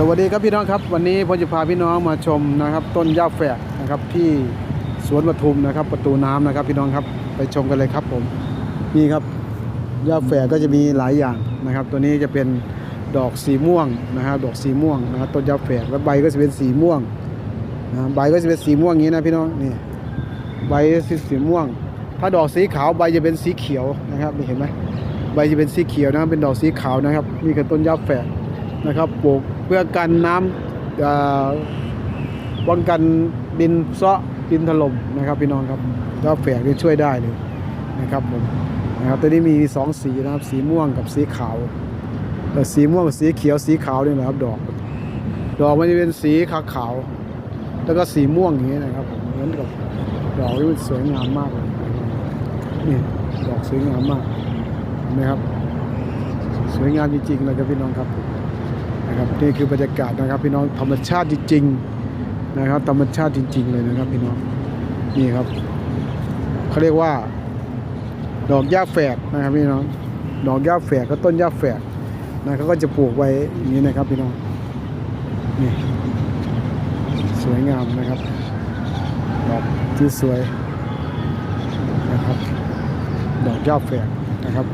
สวัสดีครับพี่น้องครับ วันนี้ผมจะพาพี่น้องมาชมนะครับ ต้นย่าแฝกนะครับที่สวนปทุมนะครับ ประตูน้ำนะครับ พี่น้องครับไปชมกันเลยครับผมนี่ครับย่าแฝกก็จะมีหลายอย่างนะครับ ตัวนี้จะเป็นดอกสีม่วงนะครับ ดอกสีม่วงนะครับต้นย่าแฝกแล้วใบก็จะเป็นสีม่วงนะใบก็จะเป็นสีม่วงอย่างนี้นะพี่น้องนี่ใบสีสีม่วง ถ้าดอกสีขาวใบจะเป็นสีเขียวนะครับนี่เห็นไหมใบจะเป็นสีเขียวนะครับเป็นดอกสีขาวนะครับนี่คือต้นย่าแฝกนะครับปลูก เพื่อกันน้ำป้องกันดินเซาะดินถล่มนะครับพี่น้องครับก็แฝกนี่ช่วยได้เลยนะครับผมนะครับตัวนี้มีสองสีนะครับสีม่วงกับสีขาวแต่สีม่วงกับสีเขียวสีขาวนี่นะครับดอก ดอกมันจะเป็นสีขาวขาวๆแล้วก็สีม่วงอย่างนี้นะครับผมเหมือนกับดอกที่มันสวยงามมากเลยนี่ดอกสวยงามมากเห็นไหมครับ สวยงามจริงๆเลยครับพี่น้องครับ นะครับนี่คือบรรยากาศนะครับพี่น้องธรรมชาติจริงๆนะครับ ธรรมชาติจริง ๆ เลยนะครับพี่น้องนี่ครับเขาเรียกว่า ดอกหญ้าแฝกนะครับพี่น้องดอกหญ้าแฝกก็ต้นหญ้าแฝกนะเขาก็จะปลูกไว้อย่างนี้นะครับพี่น้องนี่สวยงามนะครับดอกที่สวยนะครับดอกหญ้าแฝกนะครับ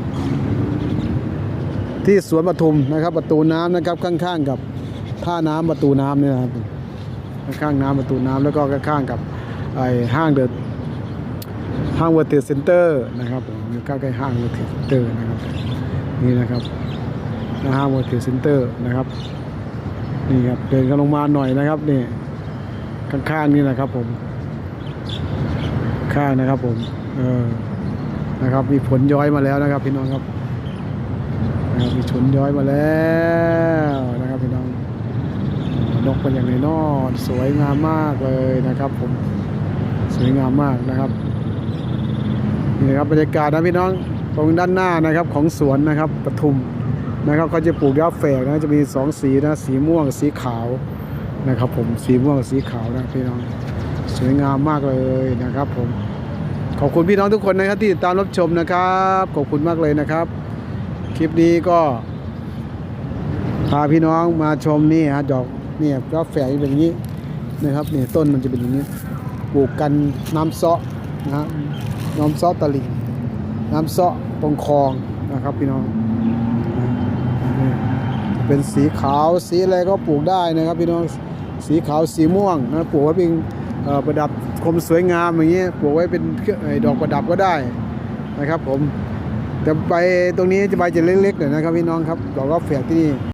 ที่สวนปทุมนะครับ ประตูน้ำนะครับข้างๆกับท่าน้ำประตูน้ำเนี่ยนะครับข้างน้ำประตูน้ำแล้วก็ข้างๆกับไอ้ห้างเดอะห้างเวอร์เทเซ็นเตอร์นะครับผมอยู่ใกล้ๆห้างเวอร์เทเซ็นเตอร์นะครับนี่นะครับห้างเวอร์เทเซ็นเตอร์นะครับนี่ครับเดินกันลงมาหน่อยนะครับนี่ข้างๆนี่นะครับผม ข้างนะครับผมเออนะครับมีผลย้อยมาแล้วนะครับพี่น้องครับ นะมีชนย้อยมาแล้วนะครับพี่น้องนกเป็นอย่างไรนอดสวยงามมากเลยนะครับผมสวยงามมากนะครับนี่นะครับบรรยากาศนะพี่น้องตรงด้านหน้านะครับของสวนนะครับปทุมนะครับเขาจะปลูกยาแฝกนะจะมีสองสีนะสีม่วงสีขาวนะครับ ผมสีม่วงสีขาวนะพี่น้องสวยงามมากเลยนะครับ ผมขอบคุณพี่น้องทุกคนนะครับที่ติดตามรับชมนะครับ ขอบคุณมากเลยนะครับ คลิปนี้ก็ พาพี่น้องมาชมนี่ฮะดอกเนี่ยก็แฝงเป็นอย่างนี้นะครับนี่ต้นมันจะเป็นอย่างนี้ปลูกกันน้ำเซาะนะน้ำเซาะตะลิ่งน้ำเซาะตรงคลองนะครับพี่น้อง เป็นสีขาวสีอะไรก็ปลูกได้นะครับพี่น้องสีขาวสีม่วงนะปลูกไว้เป็นประดับคมสวยงามอย่างเงี้ยปลูกไว้เป็นไอ้ดอกประดับก็ได้นะครับผม แต่ใบตรงนี้จะใบจะเล็กๆหน่อยนะครับพี่น้องครับดอกก็แฝกที่นี่